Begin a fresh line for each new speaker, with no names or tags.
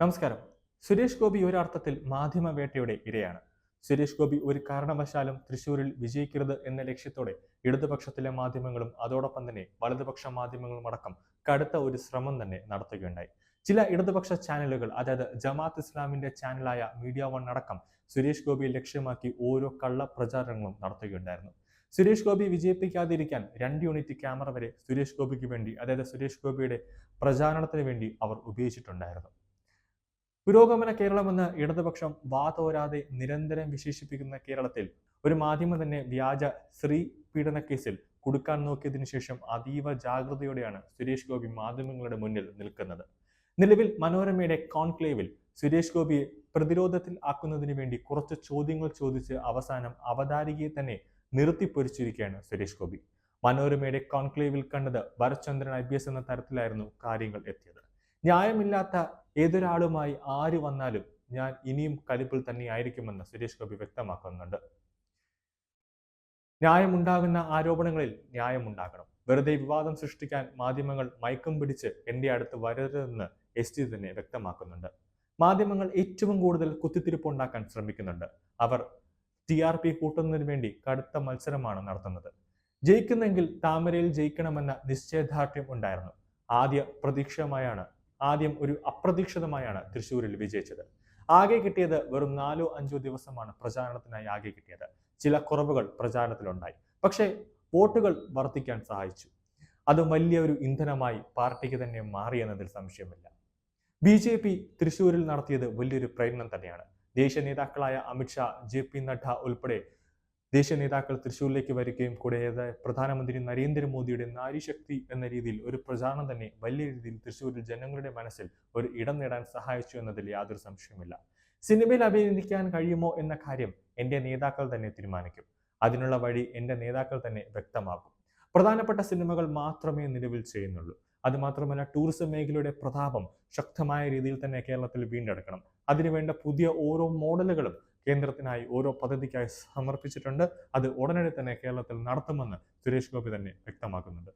നമസ്കാരം. സുരേഷ് ഗോപി ഒരർത്ഥത്തിൽ മാധ്യമവേട്ടയുടെ ഇരയാണ്. സുരേഷ് ഗോപി ഒരു കാരണവശാലും തൃശൂരിൽ വിജയിക്കരുത് എന്ന ലക്ഷ്യത്തോടെ ഇടതുപക്ഷത്തിലെ മാധ്യമങ്ങളും അതോടൊപ്പം തന്നെ വലതുപക്ഷ മാധ്യമങ്ങളും അടക്കം കടുത്ത ഒരു ശ്രമം തന്നെ നടത്തുകയുണ്ടായി. ചില ഇടതുപക്ഷ ചാനലുകൾ അതായത് ജമാഅത്ത് ഇസ്ലാമിന്റെ ചാനലായ മീഡിയ വൺ അടക്കം സുരേഷ് ഗോപിയെ ലക്ഷ്യമാക്കി ഓരോ കള്ള പ്രചാരണങ്ങളും നടത്തുകയുണ്ടായിരുന്നു. സുരേഷ് ഗോപി വിജയിപ്പിക്കാതിരിക്കാൻ രണ്ട് യൂണിറ്റ് ക്യാമറ വരെ സുരേഷ് ഗോപിക്ക് വേണ്ടി അതായത് സുരേഷ് ഗോപിയുടെ പ്രചാരണത്തിന് വേണ്ടി അവർ ഉപയോഗിച്ചിട്ടുണ്ടായിരുന്നു. പുരോഗമന കേരളമെന്ന് ഇടതുപക്ഷം വാതോരാതെ നിരന്തരം വിശേഷിപ്പിക്കുന്ന കേരളത്തിൽ ഒരു മാധ്യമം തന്നെ വ്യാജ സ്ത്രീ പീഡന കേസിൽ കുടുക്കാൻ നോക്കിയതിനു ശേഷം അതീവ ജാഗ്രതയോടെയാണ് സുരേഷ് ഗോപി മാധ്യമങ്ങളുടെ മുന്നിൽ നിൽക്കുന്നത്. നിലവിൽ മനോരമയുടെ കോൺക്ലേവിൽ സുരേഷ് ഗോപിയെ പ്രതിരോധത്തിൽ ആക്കുന്നതിന് വേണ്ടി കുറച്ച് ചോദ്യങ്ങൾ ചോദിച്ച് അവസാനം അവതാരികയെ തന്നെ നിർത്തിപ്പൊരിച്ചിരിക്കുകയാണ് സുരേഷ് ഗോപി. മനോരമയുടെ കോൺക്ലേവിൽ കണ്ടത് ഭരചന്ദ്രൻ ഐ എന്ന തരത്തിലായിരുന്നു കാര്യങ്ങൾ എത്തിയത്. ന്യായമില്ലാത്ത ഏതൊരാളുമായി ആര് വന്നാലും ഞാൻ ഇനിയും കലിപ്പിൽ തന്നെ ആയിരിക്കുമെന്ന് സുരേഷ് ഗോപി വ്യക്തമാക്കുന്നുണ്ട്. ന്യായമുണ്ടാകുന്ന ആരോപണങ്ങളിൽ ന്യായമുണ്ടാകണം. വെറുതെ വിവാദം സൃഷ്ടിക്കാൻ മാധ്യമങ്ങൾ മയക്കം പിടിച്ച് എന്റെ അടുത്ത് വരരുതെന്ന് എസ് ടി തന്നെ വ്യക്തമാക്കുന്നുണ്ട്. മാധ്യമങ്ങൾ ഏറ്റവും കൂടുതൽ കുത്തിത്തിരിപ്പുണ്ടാക്കാൻ ശ്രമിക്കുന്നുണ്ട്. അവർ ടി ആർ പി കൂട്ടുന്നതിന് വേണ്ടി കടുത്ത മത്സരമാണ് നടത്തുന്നത്. ജയിക്കുന്നെങ്കിൽ താമരയിൽ ജയിക്കണമെന്ന നിശ്ചയദാർഢ്യം ഉണ്ടായിരുന്നു. ആദ്യ പ്രതീക്ഷമായാണ് ആദ്യം ഒരു അപ്രതീക്ഷിതമായാണ് തൃശ്ശൂരിൽ വിജയിച്ചത്. ആകെ കിട്ടിയത് വെറും നാലോ അഞ്ചോ ദിവസമാണ് പ്രചാരണത്തിനായി ആകെ കിട്ടിയത്. ചില കുറവുകൾ പ്രചാരണത്തിലുണ്ടായി. പക്ഷേ വോട്ടുകൾ വർദ്ധിക്കാൻ സഹായിച്ചു. അത് വലിയ ഒരു ഇന്ധനമായി പാർട്ടിക്ക് തന്നെ മാറിയെന്നതിൽ സംശയമില്ല. ബി ജെ പി തൃശ്ശൂരിൽ നടത്തിയത് വലിയൊരു പ്രയത്നം തന്നെയാണ്. ദേശീയ നേതാക്കളായ അമിത്ഷാ ജെ പി നഡ്ഡ ഉൾപ്പെടെ ദേശീയ നേതാക്കൾ തൃശ്ശൂരിലേക്ക് വരികയും കൂടാതെ പ്രധാനമന്ത്രി നരേന്ദ്രമോദിയുടെ നാരീശക്തി എന്ന രീതിയിൽ ഒരു പ്രചാരണം തന്നെ വലിയ രീതിയിൽ തൃശ്ശൂരിൽ ജനങ്ങളുടെ മനസ്സിൽ ഒരു ഇടം നേടാൻ സഹായിച്ചു എന്നതിൽ യാതൊരു സംശയവുമില്ല. സിനിമയിൽ അഭിനയിക്കാൻ കഴിയുമോ എന്ന കാര്യം എന്റെ നേതാക്കൾ തന്നെ തീരുമാനിക്കും. അതിനുള്ള വഴി എന്റെ നേതാക്കൾ തന്നെ വ്യക്തമാക്കും. പ്രധാനപ്പെട്ട സിനിമകൾ മാത്രമേ നിലവിൽ ചെയ്യുന്നുള്ളൂ. അതുമാത്രമല്ല ടൂറിസം മേഖലയുടെ പ്രതാപം ശക്തമായ രീതിയിൽ തന്നെ കേരളത്തിൽ വീണ്ടെടുക്കണം. അതിനുവേണ്ട പുതിയ ഓരോ മോഡലുകളും കേന്ദ്രത്തിനായി ഓരോ പദ്ധതിക്കായി സമർപ്പിച്ചിട്ടുണ്ട്. അത് ഉടനടി തന്നെ കേരളത്തിൽ നടത്തുമെന്ന് സുരേഷ് ഗോപി തന്നെ വ്യക്തമാക്കുന്നുണ്ട്.